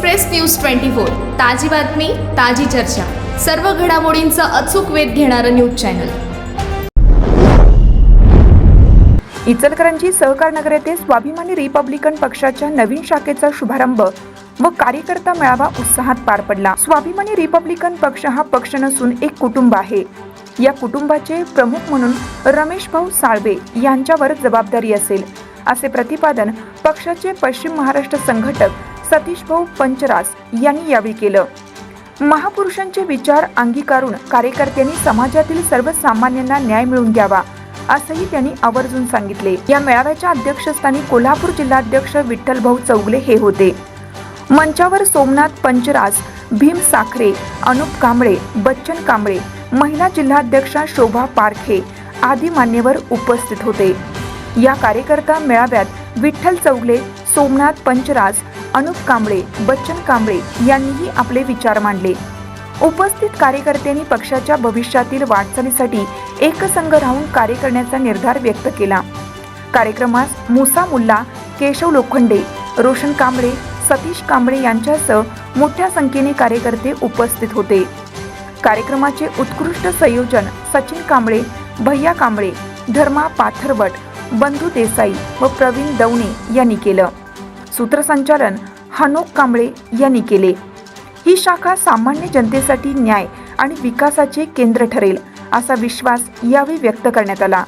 Express news twenty four. ताजी बातमी ताजी चर्चा. सर्व घडामोडींचा अचूक वेध घेणारं न्यूज चॅनल. इचलकरंजी सहकार नगर येथे स्वाभिमानी रिपब्लिकन पक्षाच्या नवीन शाखेचा शुभारंभ व कार्यकर्ता मेळावा उत्साहात पार पडला. स्वाभिमानी रिपब्लिकन पक्ष हा पक्ष नसून एक कुटुंब आहे. या कुटुंबाचे प्रमुख म्हणून रमेश भाऊ साळवे यांच्यावर जबाबदारी असेल असे प्रतिपादन पक्षाचे पश्चिम महाराष्ट्र संघटक सतीश भाऊ पंचरास यांनी यावेळी केलं. महापुरुषांचे विचार अंगीकारून कार्यकर्त्यांनी समाजातील सर्वसामान्यांना न्याय मिळवून द्यावा असंही त्यांनी आवर्जून सांगितले. या मेळाव्याच्या अध्यक्षस्थानी कोल्हापूर जिल्हाध्यक्ष विठ्ठलभाऊ चौगले हे होते. मंचावर सोमनाथ पंचरास भीम साखरे अनुप कांबळे बच्चन कांबळे महिला जिल्हाध्यक्षा शोभा पारखे आदी मान्यवर उपस्थित होते. या कार्यकर्ता मेळाव्यात विठ्ठल चौगले सोमनाथ पंचराज अनुप कांबळे बच्चन कांबळे यांनीही आपले विचार मांडले. उपस्थित कार्यकर्त्यांनी पक्षाच्या भविष्यातील वाटचालीसाठी एकसंघ राहून कार्य करण्याचा निर्धार व्यक्त केला. कार्यक्रमास मुसा मुल्ला केशव लोखंडे रोशन कांबळे सतीश कांबळे यांच्यासह मोठ्या संख्येने कार्यकर्ते उपस्थित होते. कार्यक्रमाचे उत्कृष्ट संयोजन सचिन कांबळे भैया कांबळे धर्मा पाथरवट बंधू देसाई व प्रवीण दवणे यांनी केलं. सूत्रसंचालन हनोक कांबळे यांनी केले. ही शाखा सामान्य जनतेसाठी न्याय आणि विकासाचे केंद्र ठरेल असा विश्वास यावेळी व्यक्त करण्यात आला.